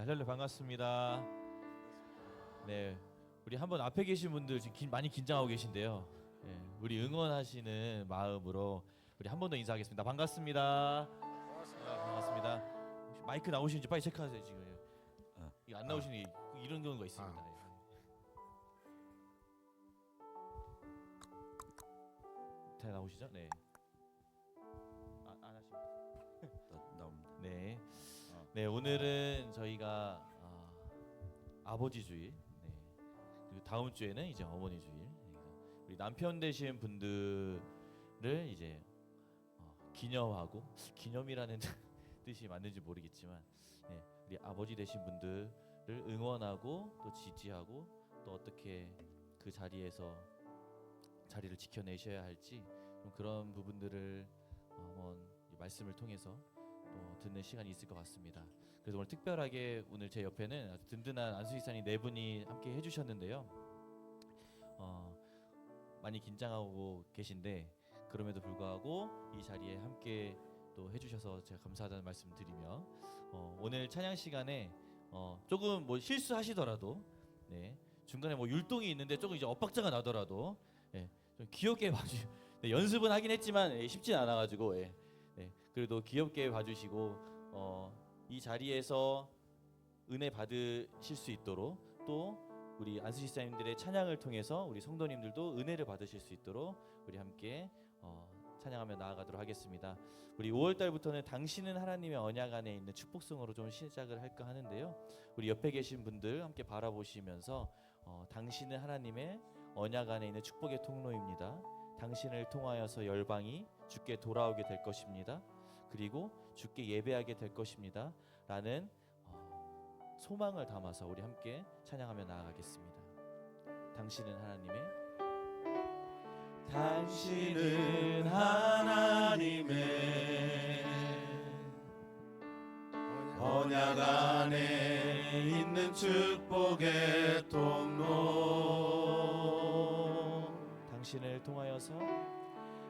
아, 네, 할렐루야 반갑습니다. 네, 우리 한번 앞에 계신 분들 지금 긴- 많이 긴장하고 계신데요. 네, 우리 응원하시는 마음으로 우리 한 번 더 인사하겠습니다. 반갑습니다. 네, 반갑습니다. 혹시 마이크 나오시는지 빨리 체크하세요 지금. 어. 이거 안 나오시니 이런 경우가 있습니다. 예. 다 나오시죠? 네. 네 오늘은 저희가 아, 아버지 주일. 네. 그리고 다음 주에는 이제 어머니 주일. 네, 우리 남편 되신 분들을 이제 어, 기념하고 기념이라는 뜻이 맞는지 모르겠지만, 네, 우리 아버지 되신 분들을 응원하고 또 지지하고 또 어떻게 그 자리에서 자리를 지켜내셔야 할지 좀 그런 부분들을 어, 한번 이 말씀을 통해서 또 듣는 시간이 있을 것 같습니다. 그래서 오늘 특별하게 오늘 제 옆에는 아주 든든한 안수기사님 네 분이 함께 해주셨는데요. 어, 많이 긴장하고 계신데 그럼에도 불구하고 이 자리에 함께 또 해주셔서 제가 감사하다는 말씀 드리며 어, 오늘 찬양 시간에 어, 조금 뭐 실수하시더라도 네, 중간에 뭐 율동이 있는데 조금 이제 엇박자가 나더라도 예, 좀 귀엽게 봐주. 네, 연습은 하긴 했지만 예, 쉽진 않아가지고 예, 네, 그래도 귀엽게 봐주시고 어, 이 자리에서 은혜 받으실 수 있도록 또 우리 안수시 사님들의 찬양을 통해서 우리 성도님들도 은혜를 받으실 수 있도록 우리 함께 어, 찬양하며 나아가도록 하겠습니다. 우리 5월 달부터는 당신은 하나님의 언약 안에 있는 축복성으로 좀 시작을 할까 하는데요. 우리 옆에 계신 분들 함께 바라보시면서 어, 당신은 하나님의 언약 안에 있는 축복의 통로입니다. 당신을 통하여서 열방이 주께 돌아오게 될 것입니다. 그리고 주께 예배하게 될 것입니다. 라는 어, 소망을 담아서 우리 함께 찬양하며 나아가겠습니다. 당신은 하나님의 당신은 하나님의 언약 안에 있는 축복의 통로 당신을 통하여서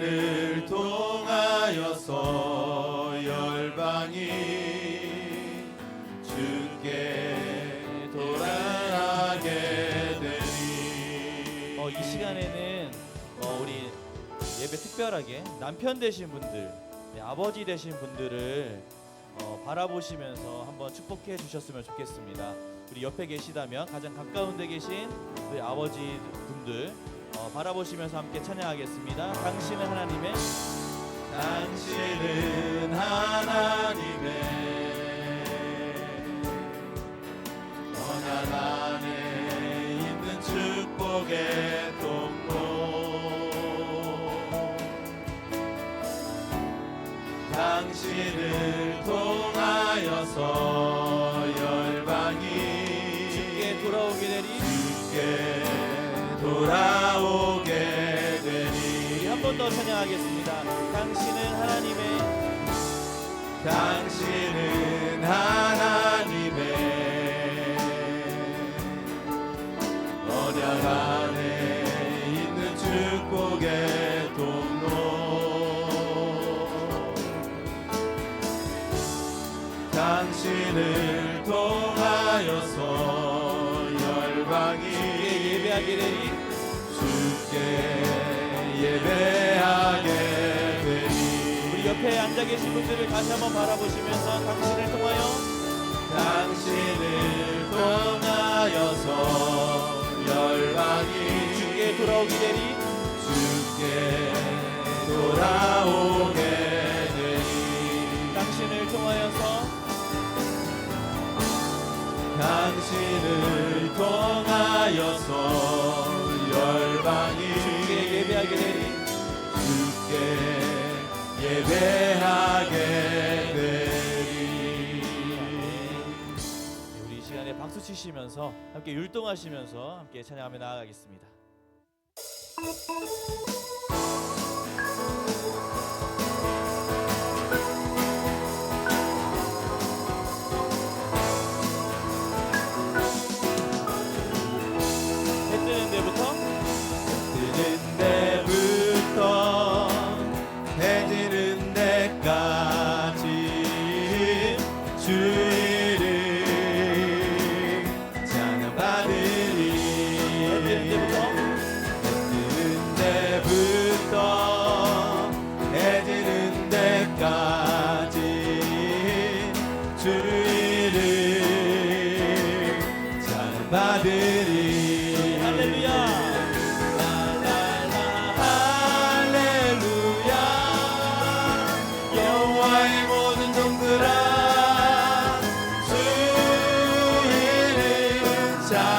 당신을 통하여서 열방이 주께 돌아가게 되리 어, 이 시간에는 어, 우리 예배 특별하게 남편 되신 분들, 네, 아버지 되신 분들을 어, 바라보시면서 한번 축복해 주셨으면 좋겠습니다. 우리 옆에 계시다면 가장 가까운 데 계신 우리 아버지 분들 어, 바라보시면서 함께 찬양하겠습니다. 당신은 하나님의 당신은 하나님의 더 찬양하겠습니다. 당신은 하나님의 당신은 하나님의 언약 안에 있는 축복의 통로 당신을 통하여서 열방이 되리 주께 되니 옆에 앉아 계신 분들을 다시 한번 바라보시면서 당신을 통하여 당신을 통하여서 열방이 주께 돌아오게 되리. 주께 돌아오게 되니 당신을 통하여서 당신을 통하여서 열방이 주께 예배하게 되리. 주께 예배하게 되리 우리 시간에 박수 치시면서 함께 율동하시면서 함께 찬양하며 나아가겠습니다.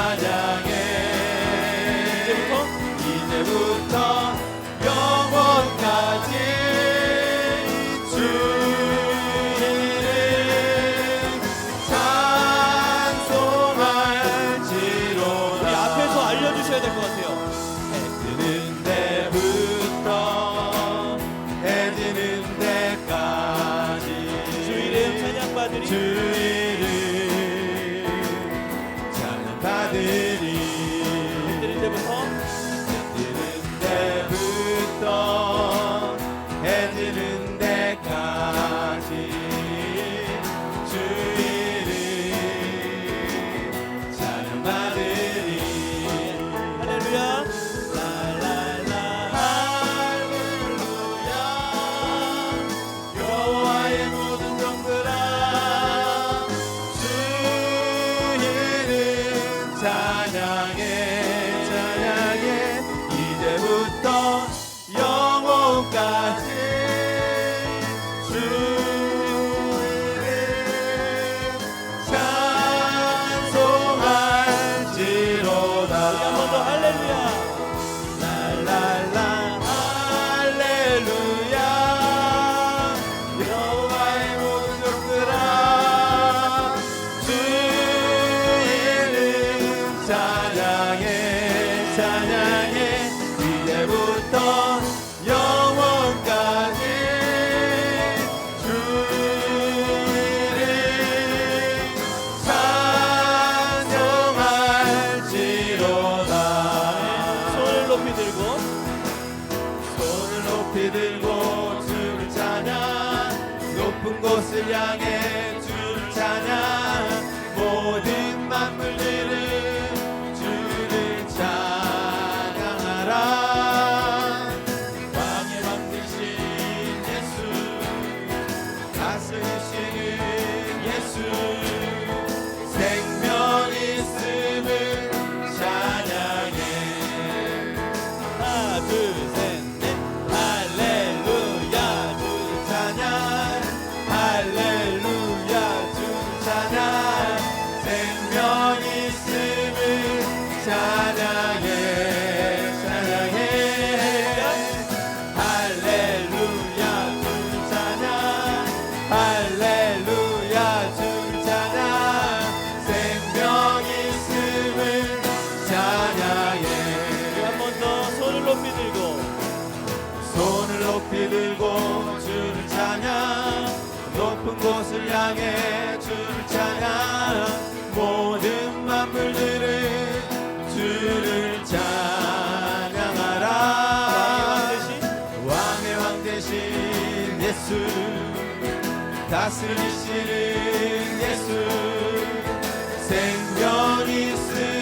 Nada. 생명이 쓰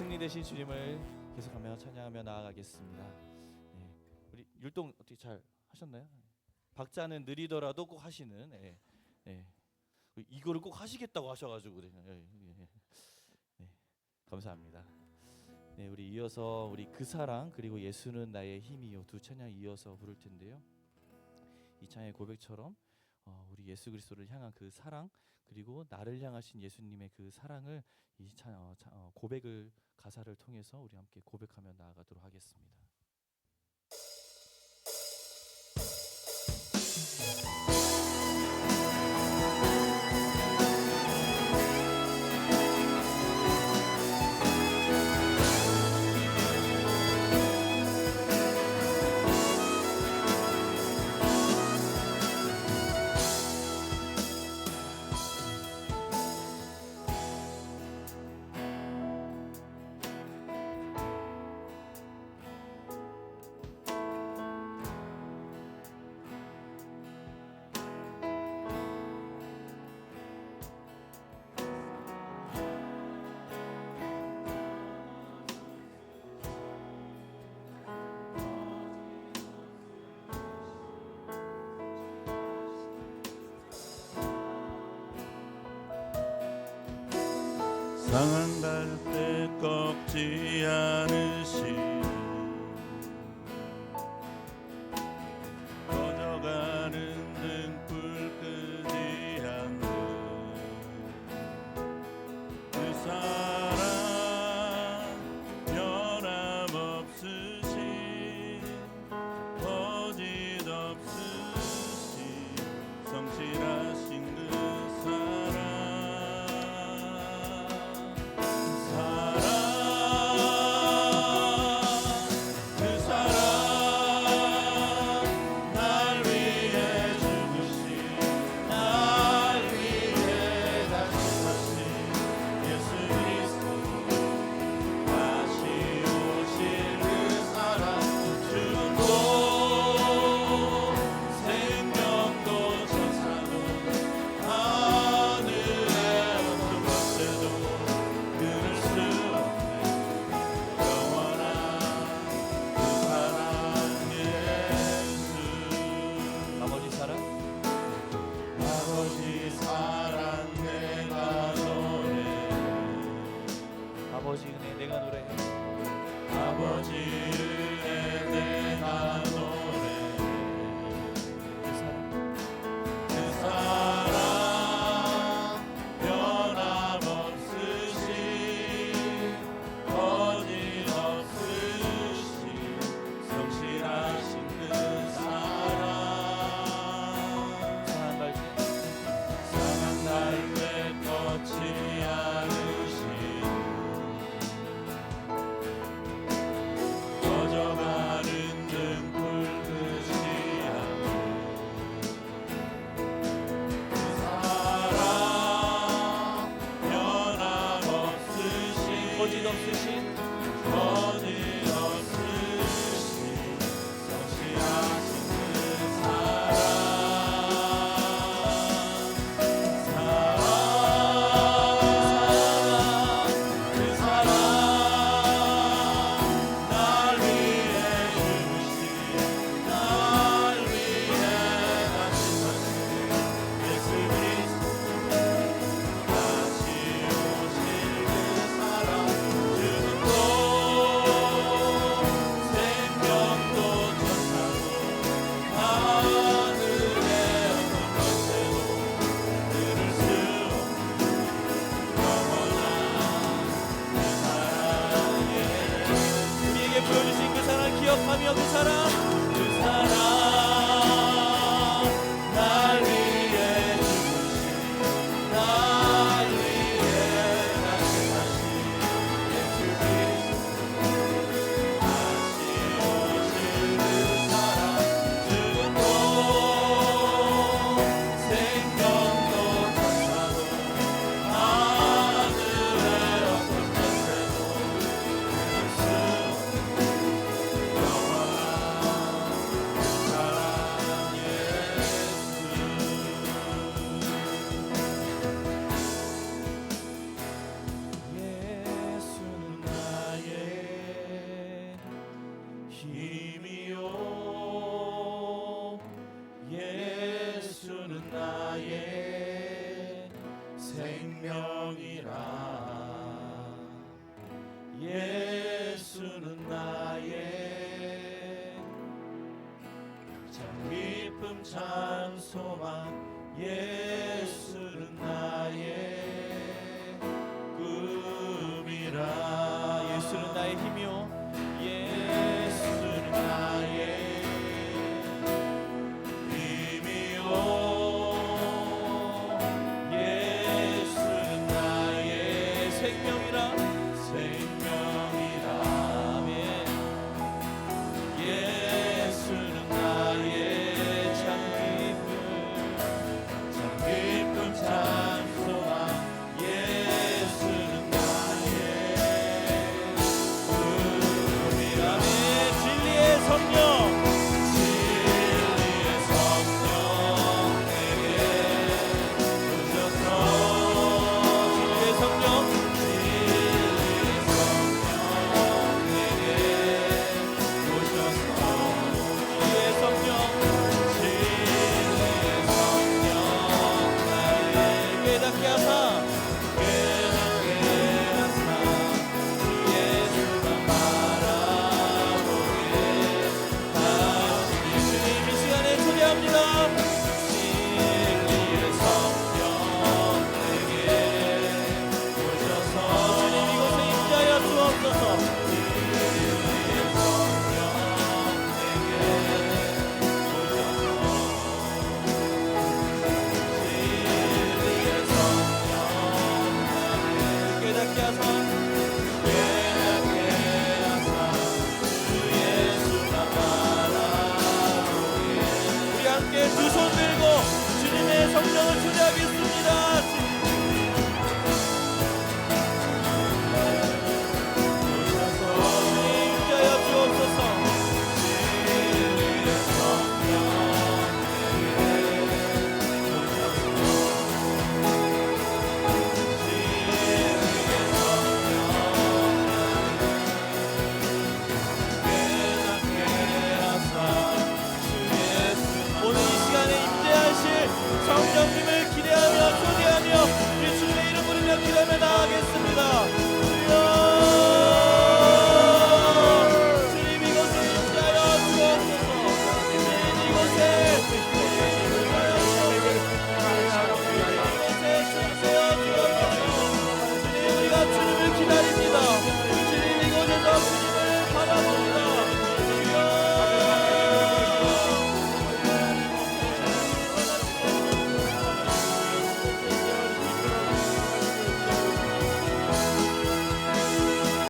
승리 되신 주님을 계속하며 찬양하며 나아가겠습니다. 네. 우리 율동 어떻게 잘 하셨나요? 박자는 느리더라도 꼭 하시는. 네. 네. 이거를 꼭 하시겠다고 하셔가지고 예. 네. 감사합니다. 네, 우리 이어서 우리 그 사랑 그리고 예수는 나의 힘이요 두 찬양 이어서 부를 텐데요. 이 찬양의 고백처럼 어, 우리 예수 그리스도를 향한 그 사랑 그리고 나를 향하신 예수님의 그 사랑을 이 찬, 어, 차- 어, 고백을 가사를 통해서 우리 함께 고백하며 나아가도록 하겠습니다. 상한 갈때 꺾지 않으시 힘 두 손 들고 주님의 성령을 주님